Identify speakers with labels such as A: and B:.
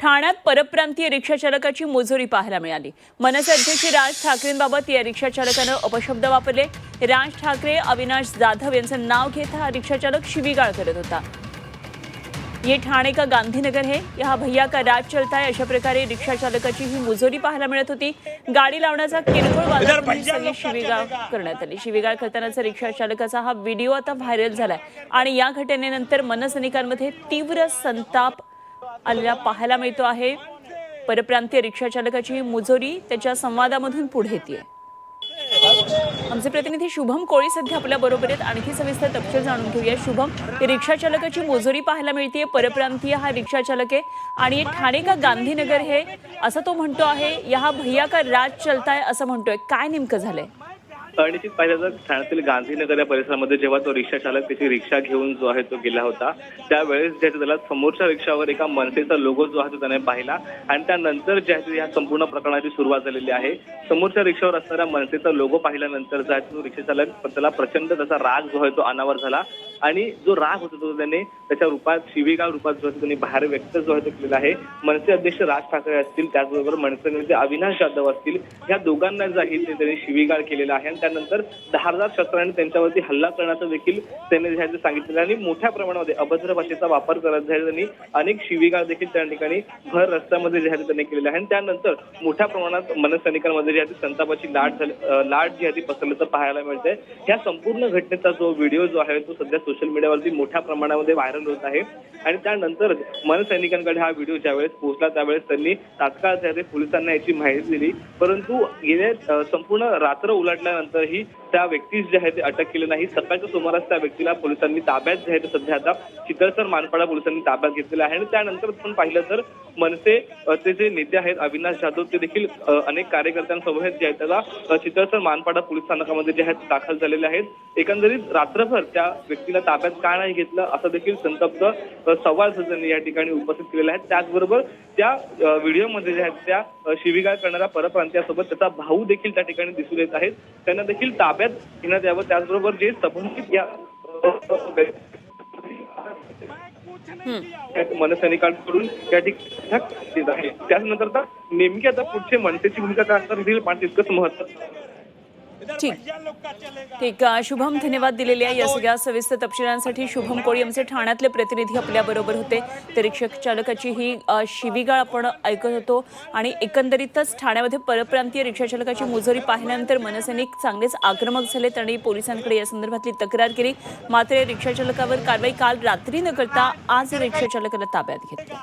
A: ठाण्यात परप्रांतीय रिक्षा चालकाची मुजोरी पाहायला मिळाली. मनसे अध्यक्ष राज ठाकरेंबाबत या रिक्षा चालकानं अपशब्द वापरले. राज ठाकरे अविनाश जाधव यांचं नाव घेत हा रिक्षा चालक शिवीगाळ करत होता. ये ठाणे का गांधीनगर है? यहाँ भैया का राज चलता है. अशा प्रकारे रिक्षा चालकाची ही मुजोरी पाहायला मिळत होती. गाडी लावण्याचा किरकोळ शिवीगाळ करण्यात आली. शिवीगाळ करतानाचा रिक्षा चालकाचा हा व्हिडिओ आता व्हायरल झालाय. आणि या घटनेनंतर मनसैनिकांमध्ये तीव्र संताप आलेला पाहायला मिळतो आहे. परप्रांतीय रिक्षा चालकाची मुजोरी त्याच्या संवादामधून पुढे येते आमचे प्रतिनिधी शुभम कोळी सध्या आपल्या बरोबर आहेत. आणखी सविस्तर तपशील जाणून घेऊया. शुभम रिक्षा चालकाची मुजोरी पाहायला मिळते परप्रांतीय हा रिक्षा चालक आहे. आणि ठाणे का गांधीनगर हे? असं तो म्हणतो आहे या भैया का राज चलताय? असं म्हणतोय. काय नेमकं झालंय?
B: निश्चित पाहिलं तर ठाण्यातील गांधीनगर या परिसरामध्ये जेव्हा तो रिक्षा चालक त्याची रिक्षा घेऊन जो आहे तो गेला होता त्यावेळेस जे आहे त्याला समोरच्या रिक्षावर एका मनसेचा लोगो जो आहे तो त्याने पाहिला आणि त्यानंतर जे आहे या संपूर्ण प्रकरणाची सुरुवात झालेली आहे. समोरच्या रिक्षावर असणाऱ्या मनसेचा लोगो पाहिल्यानंतर जो आहे तो रिक्षाचालक त्याला प्रचंड त्याचा राग जो आहे तो अनावर झाला आणि जो राग होता तो त्याने त्याच्या रूपात शिवीगाळ रूपात जो आहे त्यांनी बाहेर व्यक्त जो आहे तो केलेला आहे. मनसे अध्यक्ष राज ठाकरे असतील त्याचबरोबर मनसे नेते अविनाश जाधव असतील या दोघांना जाहीर ते त्यांनी शिवीगाळ केलेला आहे आणि त्यानंतर धारदार शस्त्राने त्यांच्यावरती हल्ला करण्याचं देखील त्यांनी जे सांगितलेलं आणि मोठ्या प्रमाणामध्ये अभद्र भाषेचा वापर करत त्यांनी अनेक शिवीगाळ देखील त्या ठिकाणी भर रस्त्यामध्ये जे आहे त्यांनी केलेले आहे. आणि त्यानंतर मोठ्या प्रमाणात मनसैनिकांमध्ये जी आहे संतापाची लाट झाली लाट जी आहे ती पसरल्याचं पाहायला मिळते ह्या संपूर्ण घटनेचा जो व्हिडिओ जो आहे तो सध्या सोशल मीडियावरती मोठ्या प्रमाणामध्ये व्हायरल होत आहे. आणि त्यानंतर मनसैनिकांकडे हा व्हिडिओ ज्यावेळेस पोहोचला त्यावेळेस त्यांनी तात्काळ जे आहे पोलिसांना याची माहिती दिली. परंतु गेल्या संपूर्ण रात्र उलटल्यानंतर उलटल्यानंतरही त्या व्यक्तीस जे आहे ते अटक केली नाही. सकाळच्या सुमारास त्या व्यक्तीला पोलिसांनी ताब्यात जे आहे ते सध्या आता चितळसर मानपाडा पोलिसांनी ताब्यात घेतलेला आहे. आणि त्यानंतर आपण पाहिलं तर मनसे चे जे नेते आहेत अविनाश जाधव ते देखील अनेक कार्यकर्त्यांसमोर जे आहेत त्याला चितळसर मानपाडा पोलीस स्थानकामध्ये जे आहेत दाखल झालेले आहेत. एकंदरीत रात्रभर त्या व्यक्तीला ताब्यात का नाही घेतलं असं देखील संतप्त सवाल त्यांनी या ठिकाणी उपस्थित केलेले आहेत. त्याचबरोबर त्या व्हिडिओमध्ये जे आहेत त्या शिविगाळ करणाऱ्या परप्रांतीयासोबत त्याचा भाऊ देखील त्या ठिकाणी दिसून येत आहेत. त्यांना देखील ताब्यात घेण्यात यावं. त्याचबरोबर जे संबंधित या मनसैनिकांकडून या ठिकाणी आता नेमकी आता पुढचे मनसेची भूमिका काय असणार हे पण तितकंच महत्वाचं
A: ठीक. ठीक शुभम धन्यवाद दिलेल्या या सगळ्या सविस्तर तपशिलांसाठी शुभम कोळी आमचे ठाण्यातले प्रतिनिधी आपल्या बरोबर होते. तर रिक्षा चालकाची ही शिवीगाळ आपण ऐकत होतो. आणि एकंदरीतच ठाण्यामध्ये परप्रांतीय रिक्षा चालकाची मुजोरी पाहिल्यानंतर मनसैनिक चांगलेच आक्रमक झालेत आणि पोलिसांकडे या संदर्भातली तक्रार केली. मात्र या रिक्षा चालकावर कारवाई काल रात्री न करता आज रिक्षा चालकाला ताब्यात घेतली.